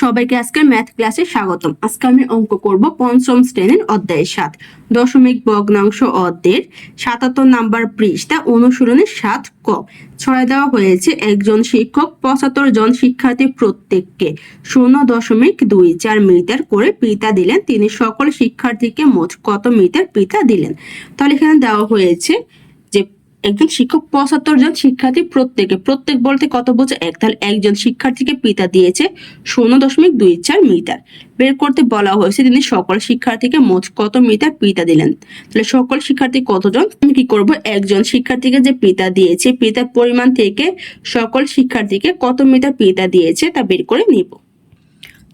সবাইকে আজকে ম্যাথ ক্লাসে স্বাগতম। আজকে আমি অঙ্ক করব পঞ্চম শ্রেণির অধ্যায় সাত। দশমিক ভগ্নাংশ অর্ধের সাতাত্তর নাম্বার পৃষ্ঠা অনুশীলনের সাত ক। ছয় দেওয়া হয়েছে একজন শিক্ষক পঁচাত্তর জন শিক্ষার্থী প্রত্যেককে। শূন্য দশমিক দুই চার মিটার করে পিতা দিলেন। তিনি সকল শিক্ষার্থীকে মোট কত মিটার পিতা দিলেন? তাহলে এখানে দেওয়া হয়েছে একজন শিক্ষক পঁচাত্তর জন শিক্ষার্থী প্রত্যেকে, প্রত্যেক বলতে কত বোঝে এক? তাহলে একজন শিক্ষার্থীকে পিতা দিয়েছে শূন্য দশমিক দুই চার মিটার। বের করতে বলা হয়েছে তিনি সকল শিক্ষার্থীকে মোট কত মিটার পিতা দিলেন? তাহলে সকল শিক্ষার্থী কতজন? আমি কি করব? একজন শিক্ষার্থীকে যে পিতা দিয়েছে, পিতার পরিমাণ থেকে সকল শিক্ষার্থীকে কত মিটার পিতা দিয়েছে তা বের করে নিব।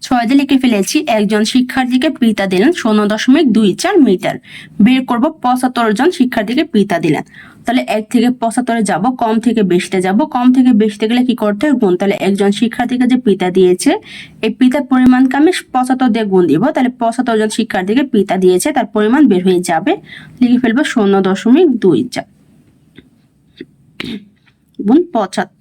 ছয়তে লিখে ফেলেছি, একজন শিক্ষার্থীকে পিতা দিলেন শূন্য দশমিক দুই চার মিটার। বের করব পঁচাত্তর জন শিক্ষার্থীকে পিতা দিলেন। তাহলে এক থেকে পঁচাত্তরে যাব, কম থেকে বেশিতে যাব, কম থেকে বেশিতে গেলে কি করতে হবে? গুণ। তাহলে একজন শিক্ষার্থীকে যে পিতা দিয়েছে, এই পিতার পরিমাণকে আমি পঁচাত্তর দিয়ে গুণ দিব। তাহলে পঁচাত্তর জন শিক্ষার্থীকে পিতা দিয়েছে, তার পরিমাণ বের হয়ে যাবে। লিখে ফেলব শূন্য দশমিক দুই চার। গুণ পঁচাত্তর।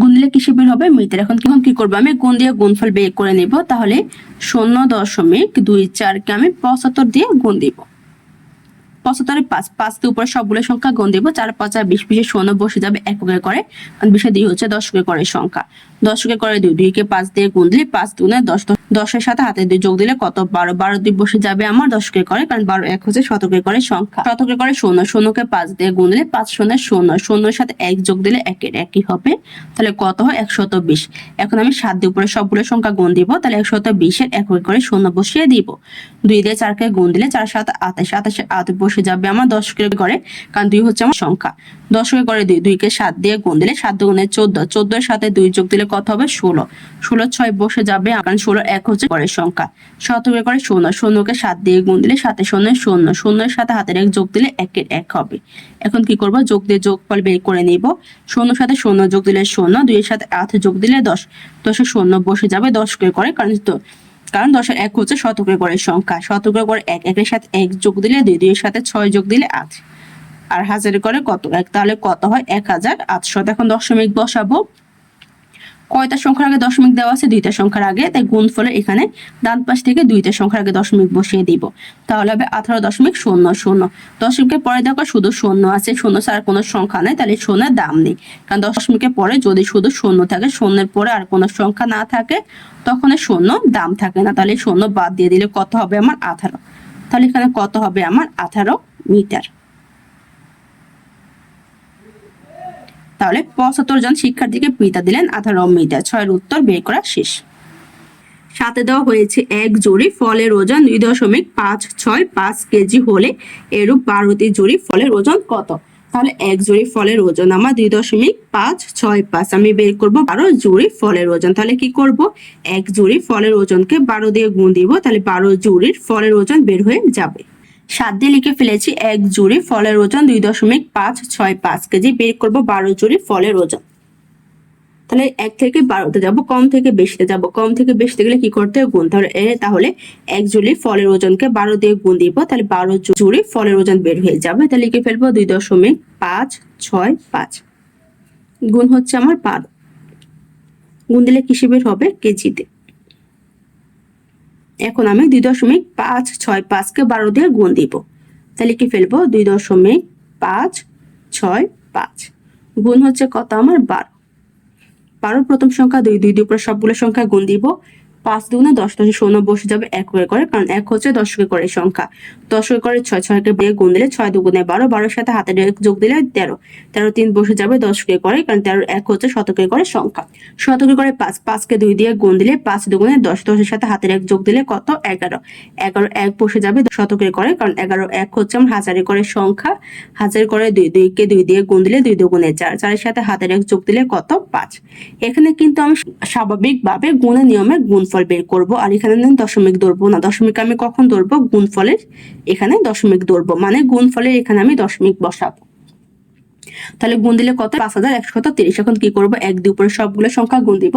গুণ দিলে কিসে বের হবে? মিটার এখন কি কি করব? আমি গুণ দিয়ে গুণফল বের করে নিব। তাহলে শূন্য দশমিক দুই চারকে আমি পঁচাত্তর দিয়ে গুণ দিব। পঁচাত্তরে পাঁচ। পাঁচকে উপরে সবগুলো সংখ্যা গুণ দিব। চার, পাঁচ বিশ, বিশে শূন্য বসে যাবে এককে করে। বিশে দুই হচ্ছে দশকে করে সংখ্যা। দশকে করে দুই। দুইকে পাঁচ দিয়ে গুণ দিলে পাঁচ দুনে দশ দশের সাথে হাতে দুই যোগ দিলে কত? বারো। বারো দুই বসে যাবে আমার দশকে করে, কারণ বারো এক হচ্ছে শতকে করে সংখ্যা। শতকে করে শূন্য। শূন্যকে পাঁচ দিয়ে গুণ দিলে পাঁচ শূন্যের শূন্য। শূন্যের সাথে এক যোগ দিলে একের একই হবে। তাহলে কত হয়? একশত বিশ। এখন আমি সাত দিয়ে উপরে সবগুলো সংখ্যা গুণ দিব, তাহলে একশত বিশের এক করে শূন্য বসিয়ে দিব। দুই দিয়ে চারকে গুণ দিলে চার সাত আঠাশ আঠাশে আট বসে যাবে আমার দশকে করে, কারণ দুই হচ্ছে আমার সংখ্যা। দশকে করে দুই, দুইকে সাত দিয়ে গুণ দিলে সাত গুণে চোদ্দ। চোদ্দোর সাথে দুই যোগ দিলে কত হবে? ষোলো। ষোলো ছয় বসে যাবে, কারণ ষোলো এক হচ্ছে পরের সংখ্যা। শতকে করে শূন্য, শূন্যকে সাত দিয়ে গুণ দিলে সাথে শূন্য শূন্য, শূন্যের সাথে হাতের এক যোগ দিলে একের এক হবে। এখন কি করব? যোগ দিয়ে যোগফল বের করে নিব। শূন্য সাথে শূন্য যোগ দিলে শূন্য, দুইয়ের সাথে আট যোগ দিলে দশ। দশে শূন্য বসে যাবে দশকে করে কারণ তো, কারণ দশের এক হচ্ছে শতকে করে সংখ্যা। শতকে করে এক, একের সাথে এক যোগ দিলে দুই, দুইয়ের সাথে ছয় যোগ দিলে আট। আর হাজারে করে কত? এক, তাহলে কত হয়? এক হাজার আটশো। এখন দশমিক বসাবো। কয়টা সংখ্যার আগে দশমিক দেওয়া আছে? দুইটা সংখ্যার আগে। তাই গুণফলের এখানে ডান পাশ থেকে দুইটা সংখ্যার আগে দশমিক বসিয়ে দিব। তাহলে হবে আঠারো দশমিক শূন্য শূন্য। দশমিকের পরে দেখো শুধু শূন্য আছে। শূন্য ছাড়া কোনো সংখ্যা নেই। তাহলে শূন্যের দাম নেই। কারণ দশমিকের পরে যদি শুধু শূন্য থাকে, শূন্যের পরে আর কোনো সংখ্যা না থাকে, তখন শূন্য দাম থাকে না। তাহলে শূন্য বাদ দিয়ে দিলে কত হবে আমার আঠারো? তাহলে এখানে কত হবে আমার আঠারো মিটার? তাহলে পঁচাত্তর জন শিক্ষার্থীকে পিতা দিলেন আঠারো মিটার। ছয়ের উত্তর বের করা শেষ। সাথে দেওয়া হয়েছে এক জুড়ি ফলের ওজন দুই দশমিক পাঁচ ছয় পাঁচ কেজি হলে এরূপ বারোটি জুড়ি ফলের ওজন কত? তাহলে এক জুড়ি ফলের ওজন আমার দুই দশমিক পাঁচ ছয় পাঁচ। আমি বের করব বারো জুড়ি ফলের ওজন। তাহলে কি করব? এক জুড়ি ফলের ওজনকে বারো দিয়ে গুণ দিব। তাহলে বারো জুড়ির ফলের ওজন বের হয়ে যাবে। সাত দিয়ে লিখে ফেলেছি, এক জুড়ি ফলের ওজন দুই দশমিক পাঁচ ছয় পাঁচ কেজি, বের করব বারো জুড়ি ফলের ওজন। তাহলে এক থেকে বারোতে যাব, কম থেকে বেশিতে যাব। কম থেকে বেশিতে গেলে কি করতে হবে? গুণ তাহলে তাহলে এক জুড়ি ফলের ওজনকে বারো দিয়ে গুণ দিব, তাহলে বারো জুড়ি ফলের ওজন বের হয়ে যাবে। তাহলে লিখে ফেলব দুই দশমিক পাঁচ ছয় পাঁচ। গুণ হচ্ছে আমার বারো গুণ দিলে কিসে বের হবে? কেজিতে। এখন আমি দুই দশমিক পাঁচ ছয় পাঁচকে বারো দিয়ে গুণ দিব তাহলে কি ফেলব দুই দশমিক পাঁচ ছয় পাঁচ গুণ হচ্ছে কত আমার বারো বারো প্রথম সংখ্যা দুই দুই দুপুরে সবগুলো সংখ্যা গুণ দিব পাঁচ দুগুণে দশ দশে শূন্য বসে যাবে এক হয়ে করে, কারণ এক হচ্ছে দশকে করে সংখ্যা। দশকে করে ছয়, ছয়কে বেয়ে গুণ দিলে ছয় দুগুণে বারো, বারোর সাথে এক যোগ দিলে তেরো। তেরো তিন বসে যাবে দশকে করে, কারণ তেরো এক হচ্ছে শতকে করে সংখ্যা। শতকে করে পাঁচ, পাঁচকে দুই দিয়ে গুণ দিলে পাঁচ দুগুণে দশ, দশের সাথে হাতের এক যোগ দিলে কত? এগারো। এগারো এক বসে যাবে শতকে করে, কারণ এগারো এক হচ্ছে আমার হাজারে করে সংখ্যা। হাজার করে দুই, দুইকে দুই দিয়ে গুণ দিলে দুই দুগুণে চার, চারের সাথে হাতের এক যোগ দিলে কত? পাঁচ। এখানে কিন্তু আমি স্বাভাবিকভাবে গুণের নিয়মে গুণফল বের করব। আর এখানে দশমিক ধরবো। না, দশমিক আমি কখন ধরবো? গুণফলের এখানে দশমিক ধরবো। মানে গুণফলের এখানে আমি দশমিক বসাবো। তাহলে গুণ দিলে কত? পাঁচ হাজার একশত তিরিশ এখন কি করব? এক দুই উপরে সবগুলো সংখ্যা গুণ দিব।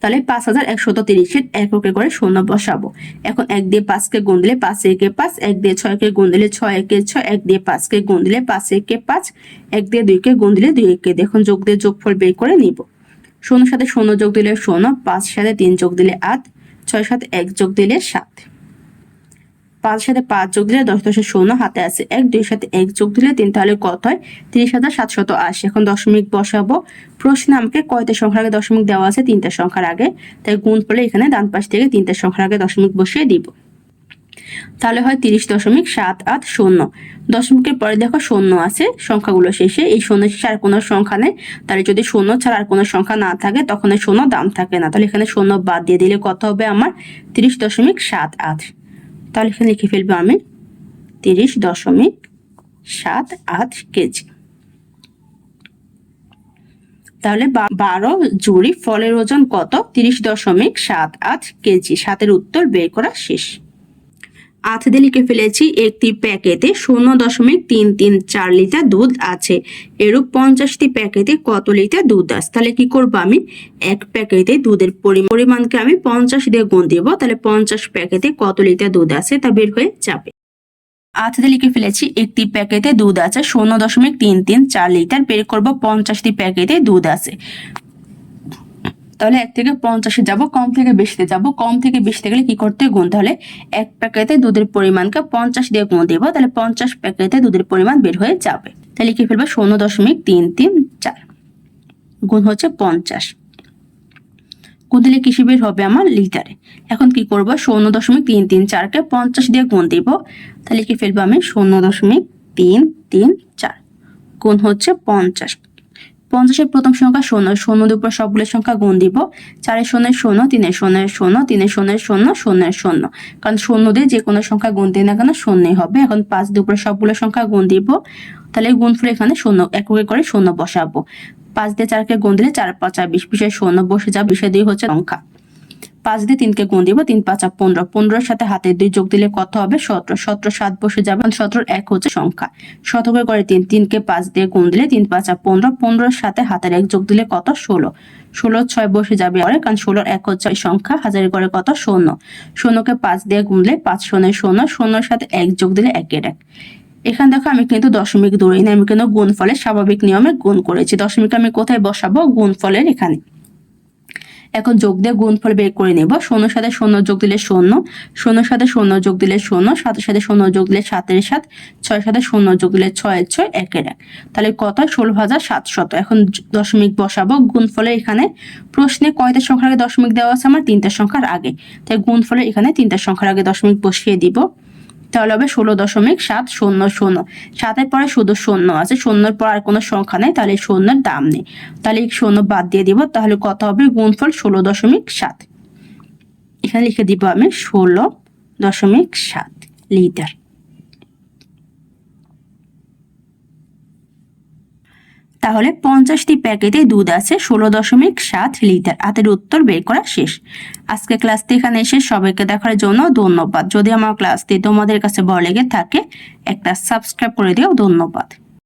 তাহলে পাঁচ হাজার একশত তিরিশের এককে করে শূন্য বসাবো। এখন এক দিয়ে পাঁচকে গুণ দিলে পাঁচ একে পাঁচ, এক দিয়ে ছয়কে গুণ দিলে ছয় একে ছয়, এক দিয়ে পাঁচকে গুণ দিলে পাঁচ একে পাঁচ, এক দিয়ে দুইকে গুণ দিলে দুই একে। দেখুন, যোগ দিয়ে যোগফল বের করে নিব। শূন্যর সাথে শূন্য যোগ দিলে শূন্য, পাঁচ সাথে তিন যোগ দিলে আট, ছয় সাথে এক যোগ দিলে সাত। পাঁচ সাথে পাঁচ যোগ দিলে দশ, দশে শূন্য, হাতে আছে এক, দুই সাথে এক যোগ দিলে তিন, তাহলে কত হয়? তিরিশ হাজার সাতশত আশি। এখন দশমিক বসাবো। প্রশ্নে আমাকে কয়টা সংখ্যার আগে দশমিক দেওয়া আছে? তিনটা সংখ্যার আগে। তাই গুণ পড়লে এখানে ডান পাশ থেকে তিনটা সংখ্যার আগে দশমিক বসিয়ে দিব। তাহলে হয় তিরিশ দশমিক সাত আট শূন্য। দশমিকের পরে দেখো শূন্য আছে, সংখ্যাগুলো শেষে। এই শূন্য শেষে আর কোনো সংখ্যা নেই। তাহলে যদি শূন্য ছাড়া আর কোনো সংখ্যা না থাকে, তখন শূন্য দাম থাকে না। তাহলে এখানে শূন্য বাদ দিয়ে দিলে কত হবে আমার? তিরিশ দশমিক সাত আট। তাহলে এখানে লিখে ফেলব আমি তিরিশ দশমিক সাত আট কেজি। তাহলে বারো জুড়ি ফলের ওজন কত? তিরিশ দশমিক সাত আট কেজি। সাতের উত্তর বের করা শেষ। আট দিয়ে লিখে ফেলেছি, একটি প্যাকেটে শূন্য দশমিক তিন তিন চার লিটার দুধ আছে। এরূপ পঞ্চাশটি প্যাকেটে কত লিটার দুধ আছে? তাহলে কি করব আমি? এক প্যাকেটে দুধের পরি- পরিমাণকে আমি পঞ্চাশ দিয়ে গুণ দিব, তাহলে পঞ্চাশ প্যাকেটে কত লিটার দুধ আছে তা বের হয়ে যাবে। আটতে লিখে ফেলেছি, একটি প্যাকেটে দুধ আছে, শূন্য দশমিক তিন তিন চার লিটার, বের করব পঞ্চাশটি প্যাকেটে দুধ আছে। তাহলে এক থেকে পঞ্চাশে যাব, কম থেকে বেশিতে যাব। কম থেকে বেশিতে গেলে কি করতে গুণ? তাহলে এক প্যাকেটে দুধের পরিমাণকে পঞ্চাশ দিয়ে গুণ দেবো। তাহলে পঞ্চাশ প্যাকেটে দুধের পরিমাণ বের হয়ে যাবে। তাহলে লিখে ফেলব শূন্য দশমিক তিন তিন চার। গুণ হচ্ছে পঞ্চাশ। গুণ দিলে কৃষি বের হবে আমার? লিটারে। এখন কি করব? শূন্য দশমিক তিন তিন চারকে পঞ্চাশ দিয়ে গুণ দিব। তাহলে লিখে ফেলব আমি শূন্য দশমিক তিন তিন চার। গুণ হচ্ছে পঞ্চাশ। পঞ্চাশের প্রথম সংখ্যা শূন্য শূন্য দুপুর সবগুলো সংখ্যা গুণ দিব। চারের শূন্যের শূন্য তিনের শূন্যের শূন্য তিনের শূন্যের শূন্য শূন্যের শূন্য। কারণ শূন্য দিয়ে যে কোনো সংখ্যা গুণ দিই না কেন শূন্যই হবে। এখন পাঁচ দুপুরে সবগুলো সংখ্যা গুণ দিব। তাহলে গুণফুল এখানে শূন্য, এককে করে শূন্য বসাবো। পাঁচ দিয়ে চারকে গুণ দিলে চার পাঁচ বিশ বিশের শূন্য বসে যা বিষয় দিয়ে হচ্ছে সংখ্যা। পাঁচ দিয়ে তিনকে গুণ দিব, তিন, পাঁচা পনেরো। পনেরোর সাথে হাতে দুই যোগ দিলে কত হবে? সতেরো। সতেরো, সাত বসে যাবে। সতেরোর এক হচ্ছে সংখ্যা। শতকে করে তিন, তিনকে পাঁচ দিয়ে গুণ দিলে তিন, পাঁচা পনেরো। পনেরোর সাথে হাতের এক যোগ দিলে কত? ষোলো। ষোলো ছয় বসে যাবে পরে, কারণ ষোলোর এক হচ্ছে সংখ্যা, হাজারে করে কত? শূন্য। শূন্যকে পাঁচ দিয়ে গুনলে পাঁচ, শূন্য শূন্য। শূন্যর সাথে এক যোগ দিলে একের এক। এখানে দেখো আমি কিন্তু দশমিক না, আমি কিন্তু গুণফলের স্বাভাবিক নিয়মে গুণ করেছি। দশমিক আমি কোথায় বসাবো? গুণফলের এখানে। এখন যোগ দিয়ে গুণফল বের করে নেব। শূন্য সাথে শূন্য যোগ দিলে শূন্য শূন্য সাথে শূন্য যোগ দিলে শূন্য সাতের সাথে শূন্য যোগ দিলে সাতের সাত, ছয় সাথে শূন্য যোগ দিলে ছয়ের ছয় একের এক। তাহলে কত? ষোলো হাজার সাতশত এখন দশমিক বসাবো। গুণফলে এখানে প্রশ্নে কয়টা সংখ্যার আগে দশমিক দেওয়া আছে? আমার তিনটা সংখ্যার আগে। তাই গুণফলে এখানে তিনটা সংখ্যার আগে দশমিক বসিয়ে দিব। তাহলে হবে ষোলো দশমিক সাত শূন্য শূন্য। সাতের পরে শুধু শূন্য আছে, শূন্যের পর আর কোনো সংখ্যা নেই, তাহলে শূন্যের দাম নেই। তাহলে শূন্য বাদ দিয়ে দিব, তাহলে কত হবে? গুণফল ষোলো দশমিক সাত। এখানে লিখে দিব আমি ষোলো দশমিক সাত লিটার। তাহলে পঞ্চাশটি প্যাকেটে দুধ আছে ষোলো দশমিক সাত লিটার। হাতের উত্তর বের করা শেষ। আজকে ক্লাসটি এখানে এসে সবাইকে দেখার জন্য ধন্যবাদ। যদি আমার ক্লাসটি তোমাদের কাছে ভালো লেগে থাকে, একটা সাবস্ক্রাইব করে দিও। ধন্যবাদ।